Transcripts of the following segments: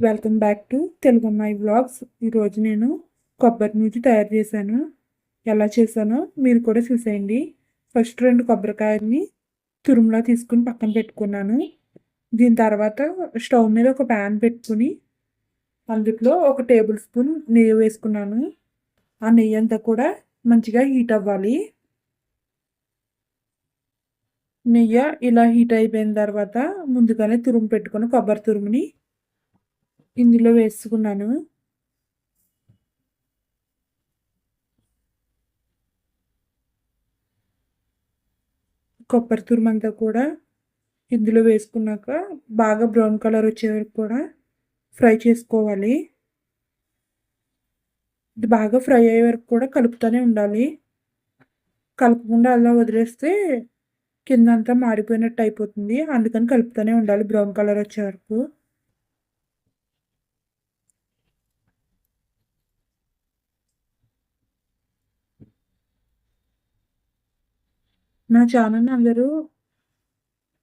Welcome back to Telugu అమ్మాయి vlogs ఈరోజు నేను కొబ్బరి నుంచి తయారు చేశాను. ఎలా చేశానో మీరు కూడా చూసేయండి. ఫస్ట్ రెండు కొబ్బరికాయలని తురుములా తీసుకుని పక్కన పెట్టుకున్నాను. దీని తర్వాత స్టవ్ మీద ఒక ప్యాన్ పెట్టుకుని అందులో ఒక టేబుల్ స్పూన్ నెయ్యి వేసుకున్నాను. ఆ నెయ్యి అంతా కూడా మంచిగా హీట్ అవ్వాలి. నెయ్యి ఇలా హీట్ అయిపోయిన తర్వాత ముందుగానే తురుము పెట్టుకుని కొబ్బరి తురుముని ఇందులో వేసుకున్నాను. కొబ్బరి తురుమంతా కూడా ఇందులో వేసుకున్నాక బాగా బ్రౌన్ కలర్ వచ్చే వరకు కూడా ఫ్రై చేసుకోవాలి. ఇది బాగా ఫ్రై అయ్యే వరకు కూడా కలుపుతూనే ఉండాలి. కలపకుండా అలా వదిలేస్తే కిందంతా మాడిపోయినట్టు అయిపోతుంది. అందుకని కలుపుతూనే ఉండాలి బ్రౌన్ కలర్ వచ్చే వరకు. నా ఛానల్ని అందరూ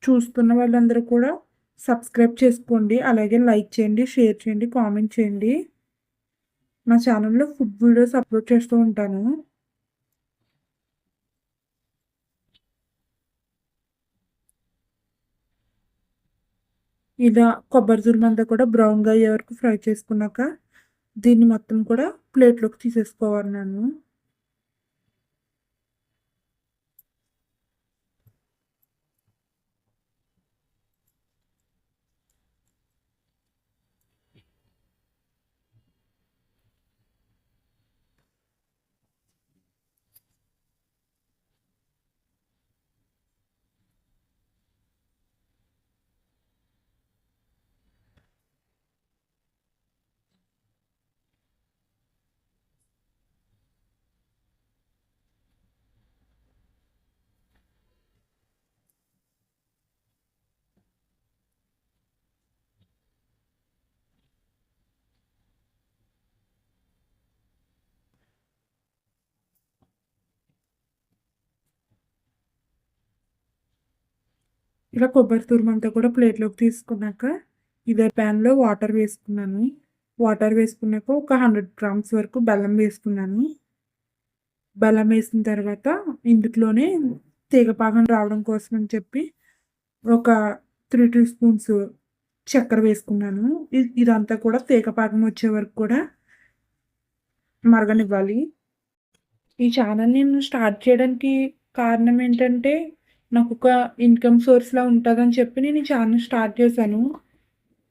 చూస్తున్న వాళ్ళందరూ కూడా సబ్స్క్రైబ్ చేసుకోండి. అలాగే లైక్ చేయండి షేర్ చేయండి కామెంట్ చేయండి. నా ఛానల్లో ఫుడ్ వీడియోస్ అప్లోడ్ చేస్తూ ఉంటాను. ఇలా కొబ్బరి తురుమంతా కూడా బ్రౌన్గా అయ్యే వరకు ఫ్రై చేసుకున్నాక దీన్ని మొత్తం కూడా ప్లేట్లోకి తీసేసుకోవాలి నన్ను ఇలా కొబ్బరి తురుమంతా కూడా ప్లేట్లోకి తీసుకున్నాక ఇదే ప్యాన్లో వాటర్ వేసుకున్నాను. వాటర్ వేసుకున్నాక ఒక హండ్రెడ్ గ్రామ్స్ వరకు బెల్లం వేసుకున్నాను. బెల్లం వేసిన తర్వాత ఇందులోనే తీగపాకం రావడం కోసం అని చెప్పి ఒక త్రీ టీ స్పూన్స్ చక్కెర వేసుకున్నాను. ఇదంతా కూడా తీగపాకం వచ్చే వరకు కూడా మరగనివ్వాలి. ఈ ఛానల్ నేను స్టార్ట్ చేయడానికి కారణం ఏంటంటే నాకు ఒక ఇన్కమ్ సోర్స్లా ఉంటుందని చెప్పి నేను ఛానల్ స్టార్ట్ చేశాను.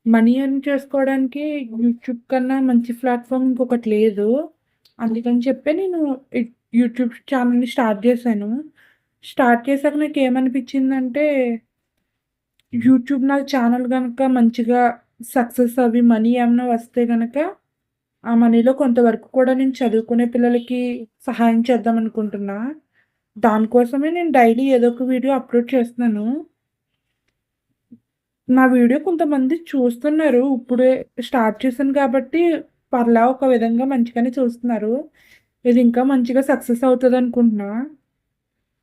మనీ ఎర్న్ చేసుకోవడానికి యూట్యూబ్ కన్నా మంచి ప్లాట్ఫామ్ ఇంకొకటి లేదు. అందుకని చెప్పి నేను యూట్యూబ్ ఛానల్ని స్టార్ట్ చేశాను. స్టార్ట్ చేశాక నాకు ఏమనిపించిందంటే యూట్యూబ్ నాకు ఛానల్ కనుక మంచిగా సక్సెస్ అవి మనీ ఏమైనా వస్తే కనుక ఆ మనీలో కొంతవరకు కూడా నేను చదువుకునే పిల్లలకి సహాయం చేద్దాం అనుకుంటున్నా. దానికోసమే నేను డైలీ ఏదో ఒక వీడియో అప్లోడ్ చేస్తున్నాను. నా వీడియో కొంతమంది చూస్తున్నారు. ఇప్పుడే స్టార్ట్ చేశాను కాబట్టి పర్లా ఒక విధంగా మంచిగానే చూస్తున్నారు. ఇది ఇంకా మంచిగా సక్సెస్ అవుతుంది అనుకుంటున్నా.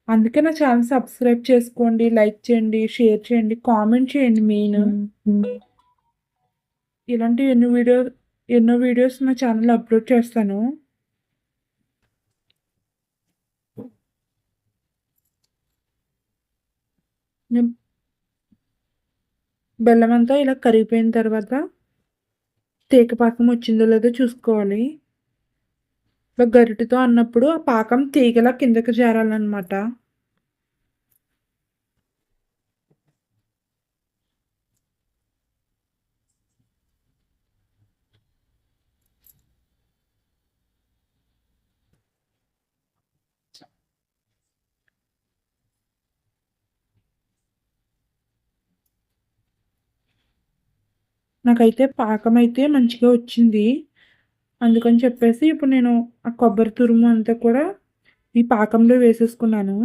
అందుకే నా ఛానల్ సబ్స్క్రైబ్ చేసుకోండి లైక్ చేయండి షేర్ చేయండి కామెంట్ చేయండి మెయిన్. ఇలాంటి ఎన్నో వీడియో ఎన్నో వీడియోస్ నా ఛానల్ అప్లోడ్ చేస్తాను. బెల్లం అంతా ఇలా కరిగిపోయిన తర్వాత తేక పాకం వచ్చిందో లేదో చూసుకోవాలి. గరిటతో అన్నప్పుడు ఆ పాకం తీగలా కిందకి చేరాలన్నమాట. నాకైతే పాకం అయితే మంచిగా వచ్చింది. అందుకని చెప్పేసి ఇప్పుడు నేను ఆ కొబ్బరి తురుము అంతా కూడా ఈ పాకంలో వేసేసుకున్నాను.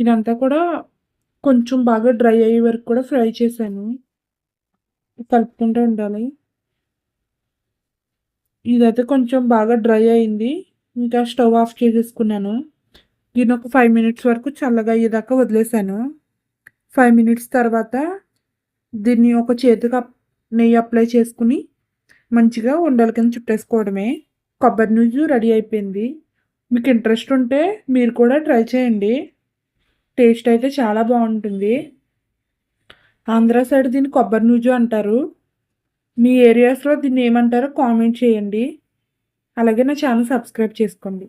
ఇదంతా కూడా కొంచెం బాగా డ్రై అయ్యే వరకు కూడా ఫ్రై చేశాను. కలుపుకుంటూ ఉండాలి. ఇదైతే కొంచెం బాగా డ్రై అయింది. ఇంకా స్టవ్ ఆఫ్ చేసేసుకున్నాను. దీని ఒక ఫైవ్ మినిట్స్ వరకు చల్లగా అయ్యేదాకా వదిలేసాను. ఫైవ్ మినిట్స్ తర్వాత దీన్ని ఒక చేతికి నెయ్యి అప్లై చేసుకుని మంచిగా ఉండల కింద చుట్టేసుకోవడమే. కొబ్బరి నూజు రెడీ అయిపోయింది. మీకు ఇంట్రెస్ట్ ఉంటే మీరు కూడా ట్రై చేయండి. టేస్ట్ అయితే చాలా బాగుంటుంది ఆంధ్ర సైడ్ దీన్ని కొబ్బరి నూజు అంటారు. మీ ఏరియాస్‌లో దీన్ని ఏమంటారో కామెంట్ చేయండి. అలాగే నా ఛానల్ సబ్స్క్రైబ్ చేసుకోండి.